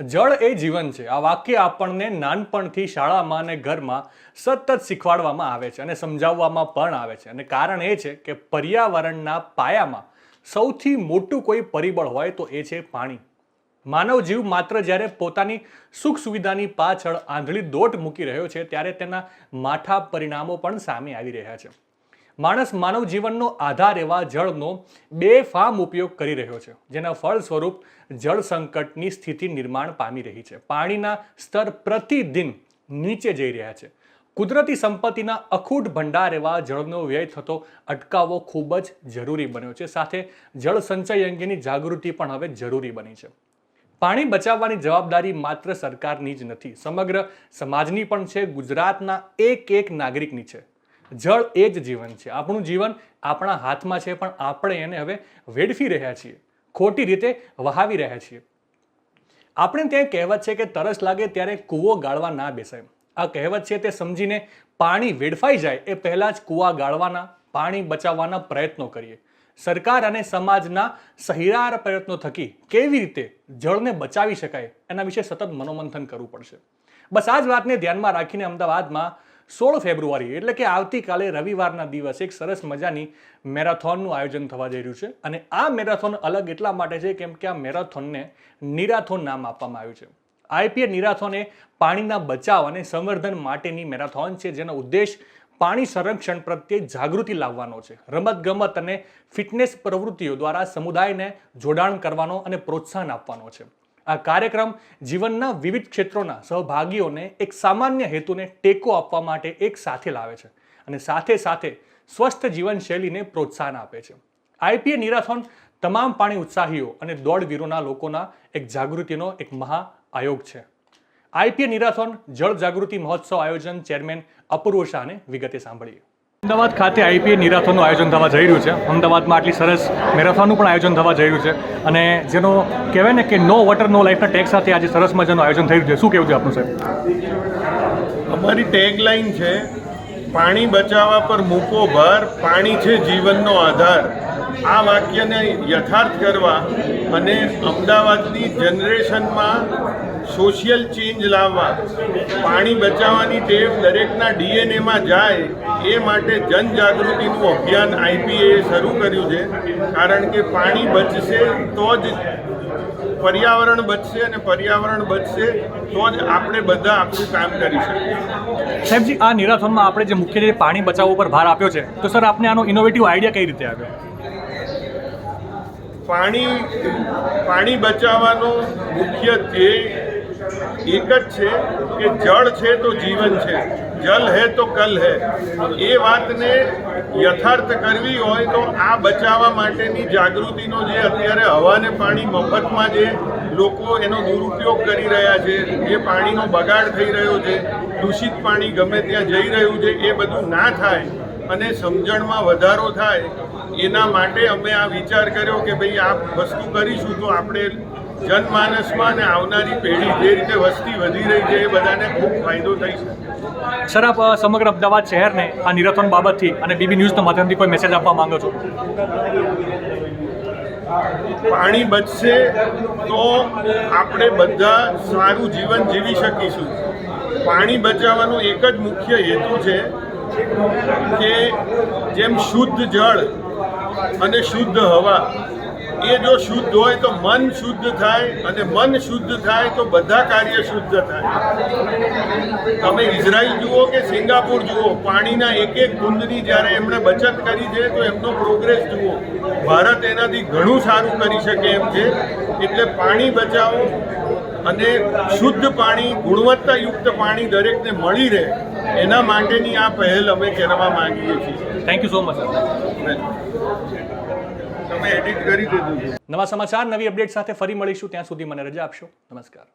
જળ એ જીવન છે. આ વાક્ય આપણને નાનપણથી શાળામાં અને ઘરમાં સતત શીખવાડવામાં આવે છે અને સમજાવવામાં પણ આવે છે. અને કારણ એ છે કે પર્યાવરણના પાયામાં સૌથી મોટું કોઈ પરિબળ હોય તો એ છે પાણી. માનવ જીવ માત્ર જ્યારે પોતાની સુખ સુવિધાની પાછળ આંધળી દોટ મૂકી રહ્યો છે, ત્યારે તેના માઠા પરિણામો પણ સામે આવી રહ્યા છે. માણસ માનવ જીવનનો આધાર એવા જળનો બેફામ ઉપયોગ કરી રહ્યો છે, જેના ફળ સ્વરૂપ જળ સંકટની સ્થિતિ નિર્માણ પામી રહી છે. પાણીના સ્તર પ્રતિદિન નીચે જઈ રહ્યા છે. કુદરતી સંપત્તિના અખૂટ ભંડાર એવા જળનો વ્યય થતો અટકાવવો ખૂબ જ જરૂરી બન્યો છે. સાથે જળ સંચય અંગેની જાગૃતિ પણ હવે જરૂરી બની છે. પાણી બચાવવાની જવાબદારી માત્ર સરકારની જ નથી, સમગ્ર સમાજની પણ છે. ગુજરાતના એક એક નાગરિકની છે. જળ એ જ જીવન છે. આપણું જીવન આપણા હાથમાં છે, પણ આપણે એને હવે વેડફી રહ્યા છીએ. ખોટી રીતે વહાવી રહ્યા છીએ. આપણે ત્યાં કહેવત છે કે તરસ લાગે ત્યારે કૂવો ગાળવા ના બેસાય. આ કહેવત છે તે સમજીને પાણી વેડફાઈ જાય એ પહેલાં જ કૂવા ગાળવાના, પાણી બચાવવાના પ્રયત્નો કરીએ. સરકાર અને સમાજના સહિરાર પ્રયત્નો થકી કેવી રીતે જળને બચાવી શકાય એના વિશે સતત મનોમંથન કરવું પડશે. બસ આ જ વાતને ધ્યાનમાં રાખીને અમદાવાદમાં સોળ ફેબ્રુઆરી, એટલે કે આવતીકાલે રવિવારના દિવસે એક સરસ મજાની મેરાથોનનું આયોજન થવા જઈ રહ્યું છે. અને આ મેરાથોન અલગ એટલા માટે છે કેમ કે આ મેરાથોનને નિરાથોન નામ આપવામાં આવ્યું છે. આઈપીએ નિરાથોન એ પાણીના બચાવ અને સંવર્ધન માટેની મેરાથોન છે, જેનો ઉદ્દેશ પાણી સંરક્ષણ પ્રત્યે જાગૃતિ લાવવાનો છે. રમતગમત અને ફિટનેસ પ્રવૃત્તિઓ દ્વારા સમુદાયને જોડાણ કરવાનો અને પ્રોત્સાહન આપવાનો છે. આ કાર્યક્રમ જીવનના વિવિધ ક્ષેત્રોના સહભાગીઓને એક સામાન્ય હેતુને ટેકો આપવા માટે એક સાથે લાવે છે અને સાથે સાથે સ્વસ્થ જીવનશૈલીને પ્રોત્સાહન આપે છે. આઈપીએ નિરાથોન તમામ પાણી ઉત્સાહીઓ અને દોડવીરોના લોકોના એક જાગૃતિનો એક મહા આયોગ છે. આઈપીએ નિરાથોન જળ જાગૃતિ મહોત્સવ આયોજન ચેરમેન અપૂર્વ શાહને વિગતે સાંભળીએ. અમદાવાદ ખાતે આઈપીએ નિરાથોનનું આયોજન થવા જઈ રહ્યું છે. અમદાવાદમાં આટલી સરસ મેરાથોનનું પણ આયોજન થવા જઈ રહ્યું છે. અને જેનો કહેવાય ને કે નો વોટર નો લાઈફના ટેગ સાથે આજે સરસ મજાનું આયોજન થઈ રહ્યું છે. શું કહેવું છે આપનું, સાહેબ? અમારી ટેગલાઈન છે, પાણી બચાવવા પર મૂકો ભાર, પાણી છે જીવનનો આધાર. આ વાક્યને યથાર્થ કરવા અને અમદાવાદની જનરેશનમાં સોશિયલ ચેન્જ લાવવા, પાણી બચાવવાની ટેવ દરેકના ડીએનએમાં જાય, એ માટે જનજાગૃતિનું અભિયાન આઈપીએ શરૂ કર્યું છે. કારણ કે પાણી બચશે તો જ પર્યાવરણ બચશે અને પર્યાવરણ બચશે તો જ આપણે બધા આપણું કામ કરી શકીએ. સાહેબજી, આ નિરાથોનમાં આપણે જે મુખ્ય રીતે પાણી બચાવવા ઉપર ભાર આપ્યો છે, તો સર આપને આનો ઇનોવેટિવ આઈડિયા કઈ રીતે આવ્યો? પાણી પાણી બચાવવાનો મુખ્ય ધ્યેય એક જ છે કે જળ છે તો જીવન છે. જલ હે તો કલ હે. એ વાતને યથાર્થ કરવી હોય તો આ બચાવવા માટેની જાગૃતિનો જે અત્યારે હવાને પાણી મફતમાં જે લોકો એનો દુરુપયોગ કરી રહ્યા છે જે પાણીનો બગાડ થઈ રહ્યો છે, દૂષિત પાણી ગમે ત્યાં જઈ રહ્યું છે, એ બધું ના થાય. અને સમજણમાં વધારો થાય એના માટે અમે આ વિચાર કર્યો કે ભાઈ આ વસ્તુ કરીશું તો આપણે જનમાનસમાં અને આવનારી પેઢી જે રીતે વસ્તી વધી રહી છે એ બધાને ખૂબ ફાયદો થઈ શકે. સર આપ સમગ્ર અમદાવાદ શહેરને આ નિરાથોન બાબતથી અને બીબી ન્યૂઝના માધ્યમથી કોઈ મેસેજ આપવા માંગો છો? પાણી બચશે તો આપણે બધા સારું જીવન જીવી શકીશું. પાણી બચાવવાનો એક જ મુખ્ય હેતુ છે કે જેમ શુદ્ધ જળ અને શુદ્ધ હવા એ જો શુદ્ધ હોય તો મન શુદ્ધ થાય અને મન શુદ્ધ થાય તો બધા કાર્ય શુદ્ધ થાય. તમે ઇઝરાયલ જુઓ કે સિંગાપુર જુઓ પાણીના એક એક બુંદની જ્યારે એમણે બચત કરી છે તો એમનો પ્રોગ્રેસ જુઓ. ભારત એનાથી ઘણું સારું કરી શકે એમ છે. એટલે પાણી બચાવો અને શુદ્ધ પાણી ગુણવત્તાયુક્ત પાણી દરેકને મળી રહે. એના માટેની આ પહેલ અમે કરવા માંગીએ છીએ. Thank you so much sir તમે એડિટ કરી દેજો. નવા સમાચાર, નવી અપડેટ સાથે ફરી મળીશું. ત્યાં સુધી મને રજા આપશો. નમસ્કાર.